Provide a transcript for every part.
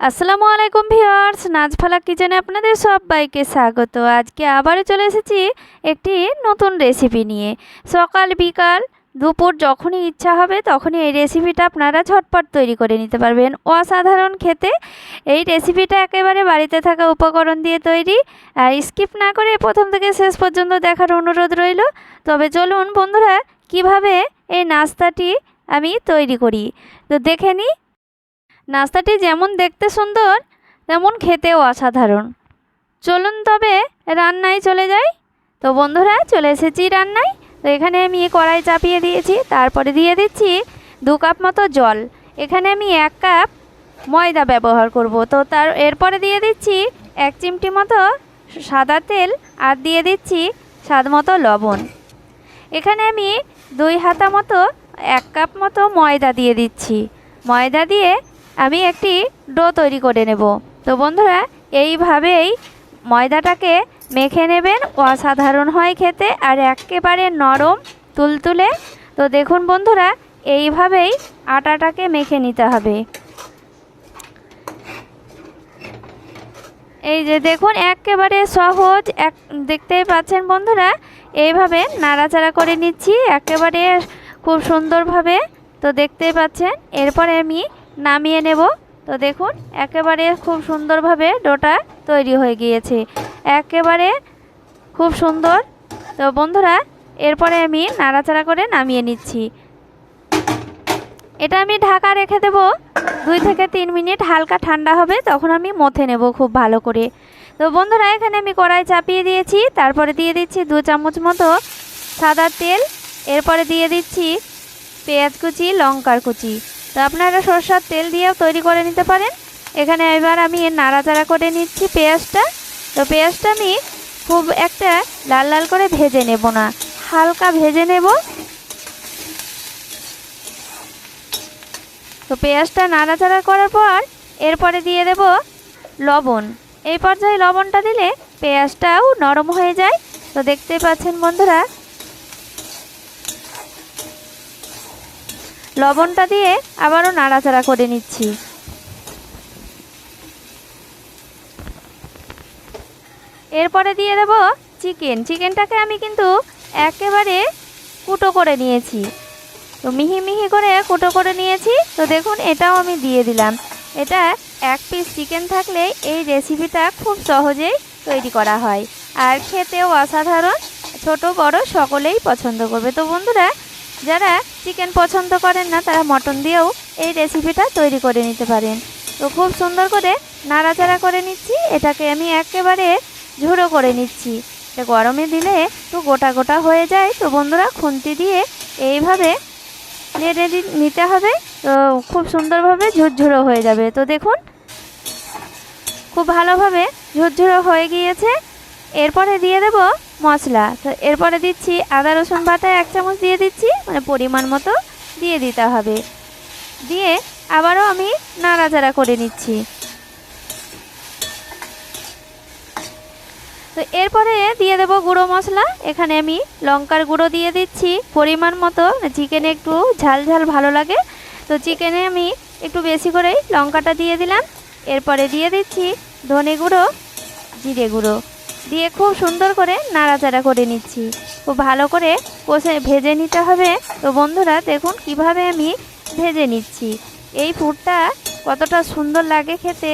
আসসালামু আলাইকুম ভিউয়ার্স, নাজফালা কিচেনে আপনাদের সবাইকে স্বাগত। আজকে আবারও চলে এসেছি একটি নতুন রেসিপি নিয়ে। সকাল, বিকাল, দুপুর যখনই ইচ্ছা হবে তখনই এই রেসিপিটা আপনারা ঝটপট তৈরি করে নিতে পারবেন। অসাধারণ খেতে। এই রেসিপিটা একেবারে বাড়িতে থাকা উপকরণ দিয়ে তৈরি। আর স্কিপ না করে প্রথম থেকে শেষ পর্যন্ত দেখার অনুরোধ রইল। তবে চলুন বন্ধুরা, কীভাবে এই নাস্তাটি আমি তৈরি করি? তো দেখে নিই। নাস্তাটি যেমন দেখতে সুন্দর, তেমন খেতেও অসাধারণ। চলুন তবে রান্নায় চলে যাই। তো বন্ধুরা, চলে এসেছি রান্নায়। তো এখানে আমি কড়াই চাপিয়ে দিয়েছি, তারপরে দিয়ে দিচ্ছি দু কাপ মতো জল। এখানে আমি এক কাপ ময়দা ব্যবহার করব। তো তার, এরপরে দিয়ে দিচ্ছি এক চিমটি মতো সাদা তেল আর দিয়ে দিচ্ছি স্বাদ মতো লবণ। এখানে আমি দুই হাতা মতো এক কাপ মতো ময়দা দিয়ে দিচ্ছি। ময়দা দিয়ে আমি একটি ডো তৈরি করে নেব। তো বন্ধুরা, এইভাবেই ময়দাটাকে মেখে নেবেন। অসাধারণ হয় খেতে আর একেবারে নরম, তুলতুলে। তো দেখুন বন্ধুরা, এইভাবেই আটাটাকে মেখে নিতে হবে। এই যে দেখুন, একেবারে সহজ। এক, দেখতেই পাচ্ছেন বন্ধুরা, এইভাবে নাড়াচাড়া করে নিচ্ছি, একেবারে খুব সুন্দরভাবে। তো দেখতেই পাচ্ছেন, এরপরে আমি নামিয়ে নেব। তো দেখুন, একেবারে খুব সুন্দরভাবে ডোটা তৈরি হয়ে গিয়েছে। একেবারে খুব সুন্দর। তো বন্ধুরা, এরপরে আমি নাড়াচাড়া করে নামিয়ে নিচ্ছি। এটা আমি ঢাকা রেখে দেব। দুই থেকে তিন মিনিট হালকা ঠান্ডা হবে, তখন আমি মথে নেব খুব ভালো করে। তো বন্ধুরা, এখানে আমি কড়াই চাপিয়ে দিয়েছি। তারপরে দিয়ে দিচ্ছি দু চামচ মতো সাদা তেল। এরপরে দিয়ে দিচ্ছি পেঁয়াজ কুচি, লঙ্কার কুচি। তো আপনারা সরষার তেল দিয়েও তৈরি করে নিতে পারেন। এখানে এবার আমি নাড়াচাড়া করে নিচ্ছি পেঁয়াজটা। তো পেঁয়াজটা আমি খুব একটা লাল লাল করে ভেজে নেব না, হালকা ভেজে নেব। তো পেঁয়াজটা নাড়াচাড়া করার পর এরপরে দিয়ে দেব লবণ। এই পর্যায়ে লবণটা দিলে পেঁয়াজটাও নরম হয়ে যায়। তো দেখতে পাচ্ছেন বন্ধুরা লবণটা দিয়ে আবারও নাড়াচাড়া করে নিচ্ছি। এরপরে দিয়ে দেব চিকেন। চিকেনটাকে আমি কিন্তু একেবারে কুটো করে নিয়েছি। তো মিহি মিহি করে কুটো করে নিয়েছি। তো দেখুন, এটাও আমি দিয়ে দিলাম। এটা এক পিস চিকেন থাকলে এই রেসিপিটা খুব সহজেই তৈরি করা হয়। আর খেতেও অসাধারণ, ছোট, বড় সকলেই পছন্দ করবে। তো বন্ধুরা যারা চিকেন পছন্দ করেন না, তারা মটন দিয়েও এই রেসিপিটা তৈরি করে নিতে পারেন। তো খুব সুন্দর করে নাড়াচাড়া করে নিচ্ছি। এটাকে আমি একেবারে ঝুড়ো করে নিচ্ছি। গরমে দিলে তো গোটা গোটা হয়ে যায়। তো বন্ধুরা, খুন্তি দিয়ে এইভাবে নেড়ে নিতে হবে। তো খুব সুন্দরভাবে ঝুরঝুরো হয়ে যাবে। তো দেখুন, খুব ভালোভাবে ঝুরঝুরো হয়ে গিয়েছে। এরপরে দিয়ে দেব মশলা। তো এরপরে দিচ্ছি আদা, রসুন বাটা, এক চামচ দিয়ে দিচ্ছি মানে পরিমাণ মতো দিয়ে দিতে হবে। দিয়ে আবারও আমি নাড়াচাড়া করে নিচ্ছি। তো এরপরে দিয়ে দেব গুঁড়ো মশলা। এখানে আমি লঙ্কার গুঁড়ো দিয়ে দিচ্ছি। পরিমাণ মতো চিকেনে একটু ঝাল ঝাল ভালো লাগে। তো চিকেনে আমি একটু বেশি করেই লঙ্কাটা দিয়ে দিলাম। এরপরে দিয়ে দিচ্ছি ধনে গুঁড়ো, জিরে গুঁড়ো। দিয়ে খুব সুন্দর করে নাড়াচাড়া করে নিচ্ছি। খুব ভালো করে কষে ভেজে নিতে হবে। তো বন্ধুরা, দেখুন কীভাবে আমি ভেজে নিচ্ছি। এই ফুডটা কতটা সুন্দর লাগে খেতে।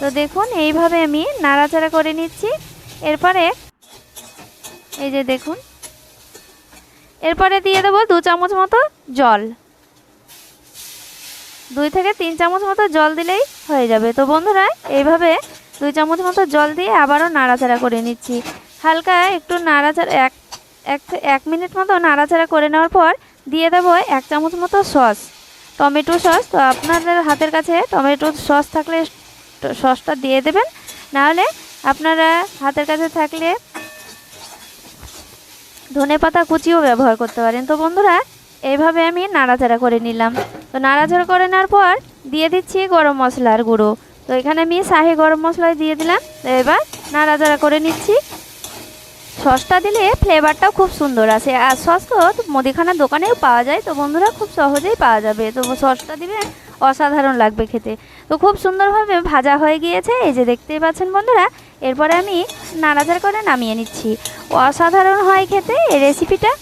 তো দেখুন, এইভাবে আমি নাড়াচাড়া করে নিচ্ছি। এরপরে এই যে দেখুন। এরপরে দিয়ে দেবো দু চামচ মতো জল। দুই থেকে তিন চামচ মতো জল দিলেই হয়ে যাবে। তো বন্ধুরা, এইভাবে দুই চামচ মতো জল দিয়ে আবারও নাড়াচাড়া করে নিচ্ছি। হালকা একটু নাড়াচাড়া, এক এক এক মিনিট মতো নাড়াচাড়া করে নেওয়ার পর দিয়ে দেবো এক চামচ মতো সস। টমেটো সস, তো আপনাদের হাতের কাছে টমেটো সস থাকলে সসটা দিয়ে দেবেন। নাহলে আপনারা হাতের কাছে থাকলে ধনে পাতা কুচিও ব্যবহার করতে পারেন। তো বন্ধুরা, এইভাবে আমি নাড়াচাড়া করে নিলাম। তো নাড়াচাড়া করে নেওয়ার পর দিয়ে দিচ্ছি গরম মশলার গুঁড়ো। তো এখানে আমি শাহি গরম মশলা দিয়ে দিলাম। এবার নাড়াচাড়া করে নিচ্ছি। সসটা দিলে ফ্লেভারটাও খুব সুন্দর আসে। আর সস তো মুদিখানার দোকানেও পাওয়া যায়, তো বন্ধুরা খুব সহজেই পাওয়া যাবে। তো সসটা দিবেন অসাধারণ লাগবে খেতে। তো খুব সুন্দরভাবে ভাজা হয়ে গিয়েছে, এই যে দেখতেই পাচ্ছেন বন্ধুরা। এরপরে আমি নাড়াচাড়া করে নামিয়ে নিচ্ছি। অসাধারণ হয় খেতে এই রেসিপিটা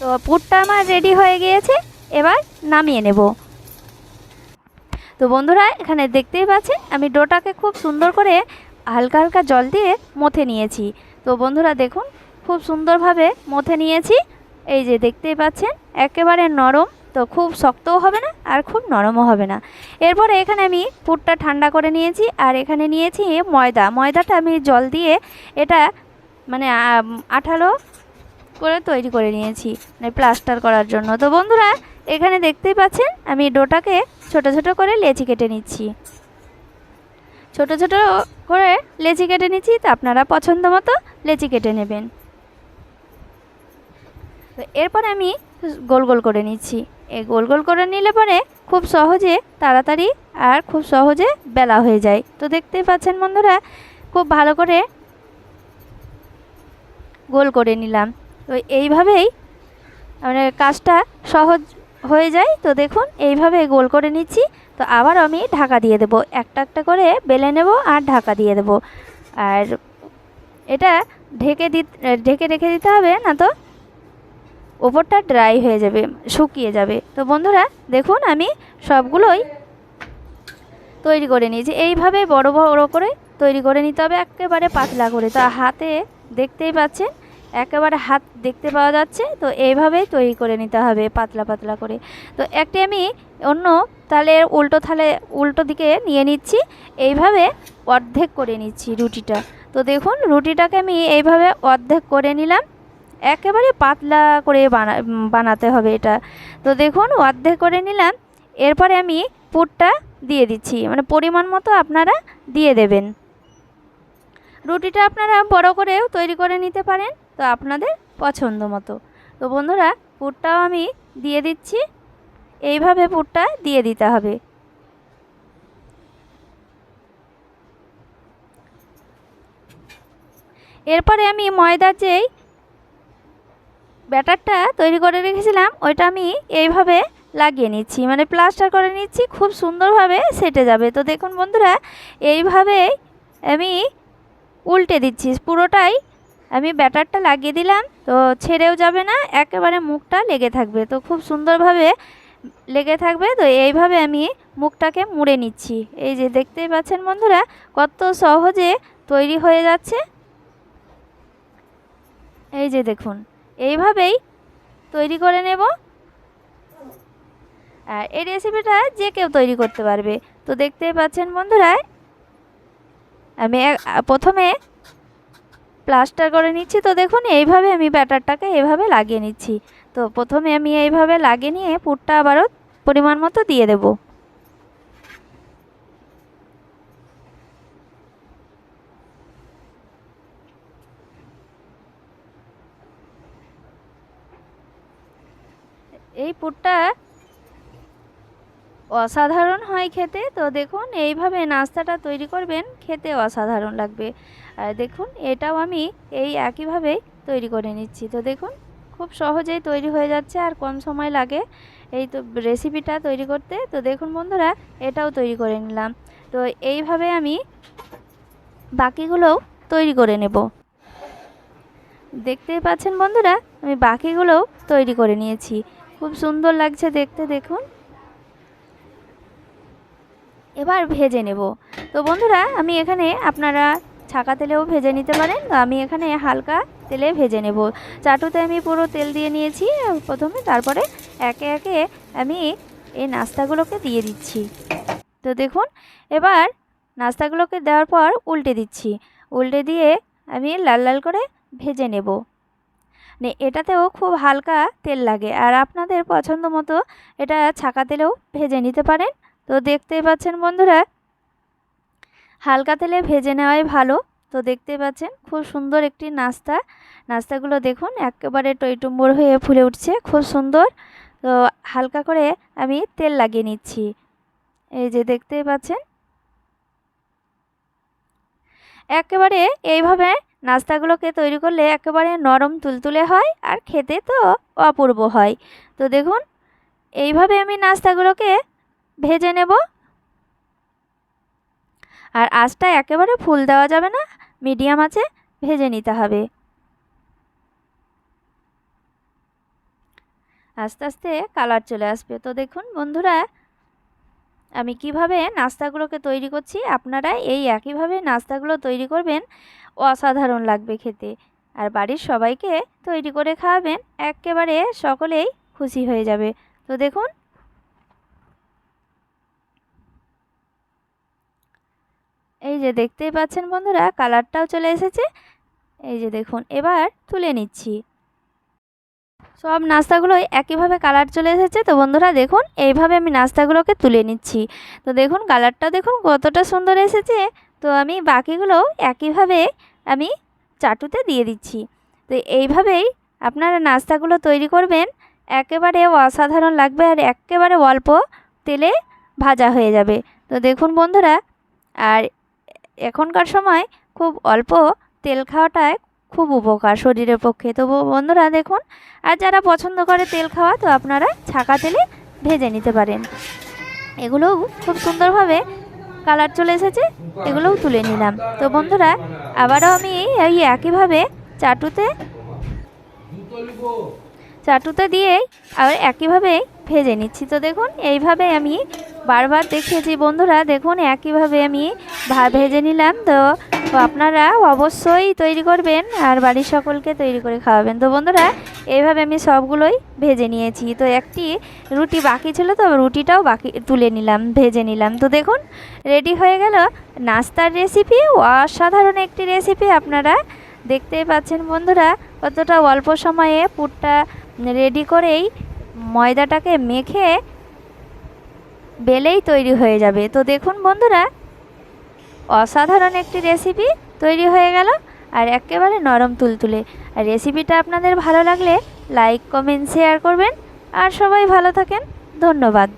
তো পুরটা আমার রেডি হয়ে গিয়েছে, এবার নামিয়ে নেব। তো বন্ধুরা, এখানে দেখতেই পাচ্ছেন, আমি ডোটাকে খুব সুন্দর করে হালকা হালকা জল দিয়ে মথে নিয়েছি। তো বন্ধুরা, দেখুন, খুব সুন্দরভাবে মথে নিয়েছি। এই যে দেখতেই পাচ্ছেন, একেবারে নরম, তো খুব শক্তও হবে না আর খুব নরমও হবে না। এরপরে এখানে আমি পুরটা ঠান্ডা করে নিয়েছি আর এখানে নিয়েছি ময়দা। ময়দাটা আমি জল দিয়ে এটা মানে আঠালো করে তৈরি করে নিয়েছি মানে প্লাস্টার করার জন্য। তো বন্ধুরা, এখানে দেখতেই পাচ্ছেন, আমি ডোটাকে ছোট ছোট করে লেচি কেটে নিচ্ছি। ছোট ছোট করে লেচি কেটে নিচ্ছি, তো আপনারা পছন্দ মতো লেচি কেটে নেবেন। তো এরপর আমি গোল গোল করে নিচ্ছি। এই গোল গোল করে নিলে পরে খুব সহজে তাড়াতাড়ি আর খুব সহজে বেলা হয়ে যায়। তো দেখতেই পাচ্ছেন বন্ধুরা, খুব ভালো করে গোল করে নিলাম। তো এইভাবেই মানে কাজটা সহজ হয়ে যায়, তো দেখুন, এইভাবে গোল করে নিচ্ছি। তো আবার আমি ঢাকা দিয়ে দেব। একটা একটা করে বেলে নেব আর ঢাকা দিয়ে দেব। আর এটা ঢেকে দি, ঢেকে রেখে দিতে হবে না তো? ওপরটা ড্রাই হয়ে যাবে, শুকিয়ে যাবে। তো বন্ধুরা, দেখুন, আমি সবগুলোই তৈরি করে নিয়েছি। এইভাবে বড় বড় করে তৈরি করে নিতে হবে, একেবারে পাতলা করে। তো হাতে দেখতেই পাচ্ছেন একেবারে হাত দেখতে পাওয়া যাচ্ছে, তো এইভাবেই তৈরি করে নিতে হবে পাতলা পাতলা করে। তো একটি আমি অন্য তালের উল্টো থালে, উল্টো দিকে নিয়ে নিচ্ছি, এইভাবে অর্ধেক করে নিচ্ছি রুটিটা। তো দেখুন, রুটিটাকে আমি এইভাবে অর্ধেক করে নিলাম, একেবারে পাতলা করে বানা, বানাতে হবে এটা। তো দেখুন, অর্ধেক করে নিলাম, এরপরে আমি পুরটা দিয়ে দিচ্ছি মানে পরিমাণ মতো আপনারা দিয়ে দেবেন। রুটিটা আপনারা বড় করেও তৈরি করে নিতে পারেন। তো আপনাদের পছন্দ মতো। তো বন্ধুরা, পুরটাও আমি দিয়ে দিচ্ছি। এইভাবে পুরটা দিয়ে দিতে হবে। এরপরে আমি ময়দার যেই ব্যাটারটা তৈরি করে রেখেছিলাম, ওইটা আমি এইভাবে লাগিয়ে নিচ্ছি। মানে প্লাস্টার করে নিচ্ছি, খুব সুন্দরভাবে সেটে যাবে। তো দেখুন বন্ধুরা এইভাবে আমি উল্টে দিচ্ছি। পুরোটাই আমি ব্যাটারটা লাগিয়ে দিলাম, তো ছেড়েও যাবে না, একেবারে মুখটা লেগে থাকবে। তো খুব সুন্দরভাবে লেগে থাকবে, তো এইভাবে আমি মুখটাকে মুড়ে নিচ্ছি। এই যে দেখতেই পাচ্ছেন বন্ধুরা, কত সহজে তৈরি হয়ে যাচ্ছে। এই যে দেখুন, এইভাবেই তৈরি করে নেব। আর এই রেসিপিটা যে কেউ তৈরি করতে পারবে। তো দেখতেই পাচ্ছেন বন্ধুরা, আমি প্রথমে প্লাস্টার করে নিচ্ছি। তো দেখুন, এইভাবে আমি ব্যাটারটাকে এইভাবে লাগিয়ে নিচ্ছি। তো প্রথমে আমি এইভাবে লাগিয়ে নিয়ে পুরটা আবারও পরিমাণ মতো দিয়ে দেব। এই পুরটা অসাধারণ হয় খেতে। তো দেখুন, এইভাবে নাস্তাটা তৈরি করবেন, খেতে অসাধারণ লাগবে। আর দেখুন, এটাও আমি এই একইভাবেই তৈরি করে নিচ্ছি। তো দেখুন, খুব সহজেই তৈরি হয়ে যাচ্ছে আর কম সময় লাগে এই তো রেসিপিটা তৈরি করতে। তো দেখুন বন্ধুরা, এটাও তৈরি করে নিলাম। তো এইভাবে আমি বাকিগুলোও তৈরি করে নেব। দেখতেই পাচ্ছেন বন্ধুরা, আমি বাকিগুলোও তৈরি করে নিয়েছি। খুব সুন্দর লাগছে দেখতে, দেখুন। এবার ভেজে নেব। তো বন্ধুরা, আমি এখানে আপনারা ছাকা তেলেও ভেজে নিতে পারেন। আমি এখানে হালকা তেলে ভেজে নেব। চাটুতে আমি পুরো তেল দিয়ে নিয়েছি প্রথমে। তারপরে একে একে আমি এই নাস্তাগুলোকে দিয়ে দিচ্ছি। তো দেখুন, এবার নাস্তাগুলোকে দেওয়ার পর উল্টে দিচ্ছি। উল্টে দিয়ে আমি লাল লাল করে ভেজে নেব। মানে এটাতেও খুব হালকা তেল লাগে। আর আপনাদের পছন্দ মতো এটা ছাকা তেলেও ভেজে নিতে পারেন। তো দেখতেই পাচ্ছেন বন্ধুরা, হালকা তেলে ভেজে নেওয়াই ভালো। তো দেখতেই পাচ্ছেন খুব সুন্দর একটি নাস্তা। নাস্তাগুলো দেখুন, একেবারে টইটুম্বর হয়ে ফুলে উঠছে, খুব সুন্দর। তো হালকা করে আমি তেল লাগিয়ে নিচ্ছি। এই যে দেখতেই পাচ্ছেন, একেবারে এইভাবে নাস্তাগুলোকে তৈরি করলে একেবারে নরম তুলতুলে হয় আর খেতে তো অপূর্ব হয়। তো দেখুন, এইভাবে আমি নাস্তাগুলোকে ভেজে নেব। আর আঁচটা একেবারে ফুল দেওয়া যাবে না, মিডিয়াম আছে ভেজে নিতে হবে। আস্তে আস্তে কালার চলে আসবে। তো দেখুন বন্ধুরা, আমি কীভাবে নাস্তাগুলোকে তৈরি করছি, আপনারা এই একইভাবে নাস্তাগুলো তৈরি করবেন, অসাধারণ লাগবে খেতে। আর বাড়ির সবাইকে তৈরি করে খাওয়াবেন, একেবারে সকলেই খুশি হয়ে যাবে। তো দেখুন এই যে দেখতেই পাচ্ছেন বন্ধুরা, কালারটাও চলে এসেছে। এই যে দেখুন, এবার তুলে নিচ্ছি। সব নাস্তাগুলোই একইভাবে কালার চলে এসেছে। তো বন্ধুরা, দেখুন, এইভাবে আমি নাস্তাগুলোকে তুলে নিচ্ছি। তো দেখুন, কালারটা দেখুন কতটা সুন্দর এসেছে। তো আমি বাকিগুলো একইভাবে আমি চাটুতে দিয়ে দিচ্ছি। তো এইভাবেই আপনারা নাস্তাগুলো তৈরি করবেন। একেবারে অসাধারণ লাগবে আর একেবারে অল্প তেলে ভাজা হয়ে যাবে। তো দেখুন বন্ধুরা, আর এখনকার সময় খুব অল্প তেল খাওয়াটায় খুব উপকার শরীরের পক্ষে। তো বন্ধুরা দেখুন, আর যারা পছন্দ করে তেল খাওয়া, তো আপনারা ছাকা তেলে ভেজে নিতে পারেন। এগুলোও খুব সুন্দরভাবে কালার চলে এসেছে, এগুলোও তুলে নিলাম। তো বন্ধুরা, আবারও আমি এই একইভাবে চাটুতে চাটুতে দিয়েই আর একইভাবে ভেজে নিচ্ছি। তো দেখুন, এইভাবে আমি বারবার দেখিয়েছি বন্ধুরা, দেখুন, একইভাবে আমি ভেজে নিলাম। তো আপনারা অবশ্যই তৈরি করবেন আর বাড়ির সকলকে তৈরি করে খাওয়াবেন। তো বন্ধুরা এইভাবে আমি সবগুলোই ভেজে নিয়েছি। তো একটি রুটি বাকি ছিল, তো রুটিটাও বাকি তুলে নিলাম, ভেজে নিলাম। তো দেখুন, রেডি হয়ে গেল নাস্তার রেসিপি। অসাধারণ একটি রেসিপি আপনারা দেখতেই পাচ্ছেন বন্ধুরা। কতটা অল্প সময়ে পুরটা রেডি করেই ময়দাটাকে মেখে বেলেই তৈরি হয়ে যাবে। তো দেখুন বন্ধুরা, অসাধারণ একটি রেসিপি তৈরি হয়ে গেল আর একেবারে নরম তুলতুলে। আর রেসিপিটা আপনাদের ভালো লাগলে লাইক কমেন্ট শেয়ার করবেন। আর সবাই ভালো থাকেন। ধন্যবাদ।